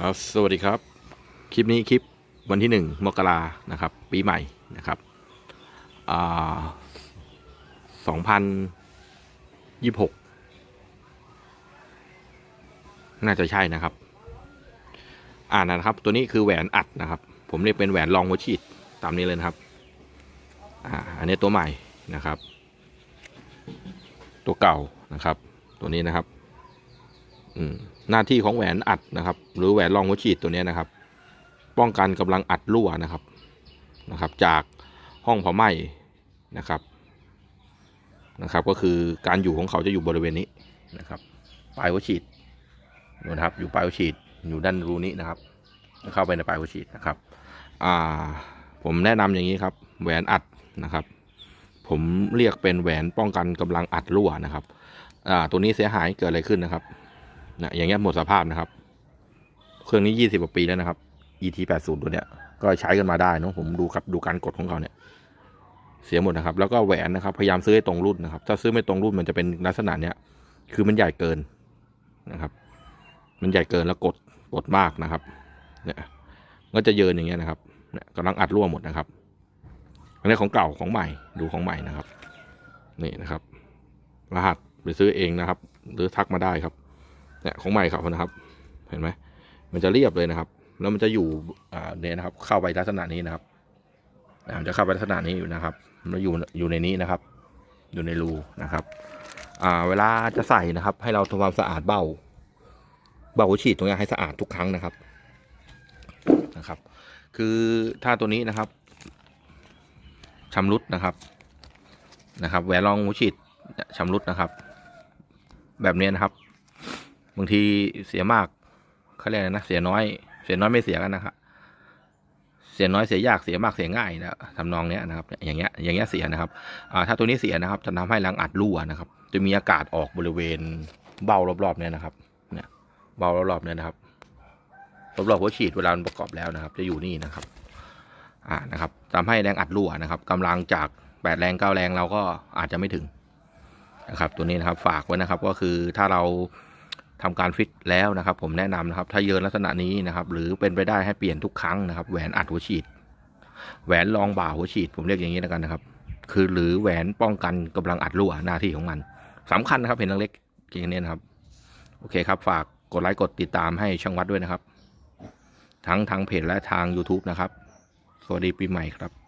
ครับสวัสดีครับ คลิปนี้คลิปวันที่หนึ่งมกรานะครับ ปีใหม่นะครับสองพันยี่หกน่าจะใช่นะครับ อ่านนะครับ ตัวนี้คือแหวนอัดนะครับ ผมเรียกเป็นแหวนรองหัวฉีดตามนี้เลยนะครับ อ่า อันนี้ตัวใหม่นะครับ ตัวเก่านะครับ ตัวนี้นะครับ หน้าที่ของแหวนอัดนะครับ หรือแหวนรองหัวฉีดตัวนี้นะครับ ป้องกันกำลังอัดรั่วนะครับนะครับ จากห้องเผาไหม้นะครับนะครับ ก็คือการอยู่ของเขาจะอยู่บริเวณนี้นะครับ ปลายหัวฉีดนะครับ อยู่ปลายหัวฉีดอยู่ด้านรูนี้นะครับ เข้าไปในปลายหัวฉีดนะครับอ่าผมแนะนำอย่างนี้ครับ แหวนอัดนะครับ ผมเรียกเป็นแหวนป้องกันกำลังอัดรั่วนะครับอ่าตัวนี้เสียหายเกิดอะไรขึ้นนะครับ นะอย่างเงี้ยหมดสภาพนะครับ เครื่องนี้ยี่สิบกว่าปีแล้วนะครับ ET แปดศูนย์ตัวเนี้ยก็ใช้กันมาได้เนะผมดูครับดูการกดของเขาเนี่ยเสียหมดนะครับ แล้วก็แหวนนะครับพยายามซื้อให้ตรงรุ่นนะครับ ถ้าซื้อไม่ตรงรุ่นมันจะเป็นลักษณะเนี้ยคือมันใหญ่เกินนะครับ มันใหญ่เกินแล้วกดกดมากนะครับ เนี่ย ก็จะเยินอย่างเงี้ยนะครับเนี่ยกำลังอัดรั่วหมดนะครับ อันนี้ของเก่าของใหม่ดูของใหม่นะครับ นี่นะครับ รหัสไปซื้อเองนะครับ หรือทักมาได้ครับ เนี่ยของใหม่ครับนะครับ เห็นไหมมันจะเรียบเลยนะครับ แล้วมันจะอยู่เนี่ยนะครับ เข้าไปลักษณะนี้นะครับมันจะเข้าไปลักษณะนี้อยู่นะครับแล้วอยู่อยู่ในนี้นะครับ อยู่ในรูนะครับอ่าเวลาจะใส่นะครับ ให้เราทำความสะอาดเบ้า เบ้าฉีดตรงนี้ให้สะอาดทุกครั้งนะครับนะครับ คือถ้าตัวนี้นะครับชำรุดนะครับนะครับแหวนรองหัวฉีดชำรุดนะครับ แบบนี้นะครับ บางทีเสียมากเขาเรียกอะไรนะเสียน้อย เสียน้อยไม่เสียกันนะครับเสียน้อยเสียยากเสียมากเสียง่ายนะทำนองเนี้ยนะครับอย่างเงี้ยอย่างเงี้ยเสียนะครับถ้าตัวนี้เสียนะครับ จะทำให้รังอัดรั่วนะครับ จะมีอากาศออกบริเวณเบ้ารอบๆเนี่ยนะครับเนี่ยเบ้ารอบๆเนี่ยนะครับรอบๆหัวฉีดเวลาประกอบแล้วนะครับ จะอยู่นี่นะครับอ่านะครับทำให้แรงอัดรั่วนะครับกำลังจากแปดแรงเก้าแรงเราก็อาจจะไม่ถึงนะครับ ตัวนี้นะครับฝากไว้นะครับก็คือถ้าเรา ทำการฟิตแล้วนะครับ ผมแนะนำนะครับ ถ้าเยินลักษณะนี้นะครับ หรือเป็นไปได้ให้เปลี่ยนทุกครั้งนะครับ แหวนอัดหัวฉีด แหวนรองบ่าหัวฉีด ผมเรียกอย่างนี้แล้วกันนะครับ คือหรือแหวนป้องกันกำลังอัดรั่วหน้าที่ของมันสำคัญนะครับเห็นเล็กๆอย่างนี้นะครับ โอเคครับ ฝากกดไลค์กดติดตามให้ช่างวัดด้วยนะครับ ทั้งทางเพจและทาง YouTube นะครับ สวัสดีปีใหม่ครับ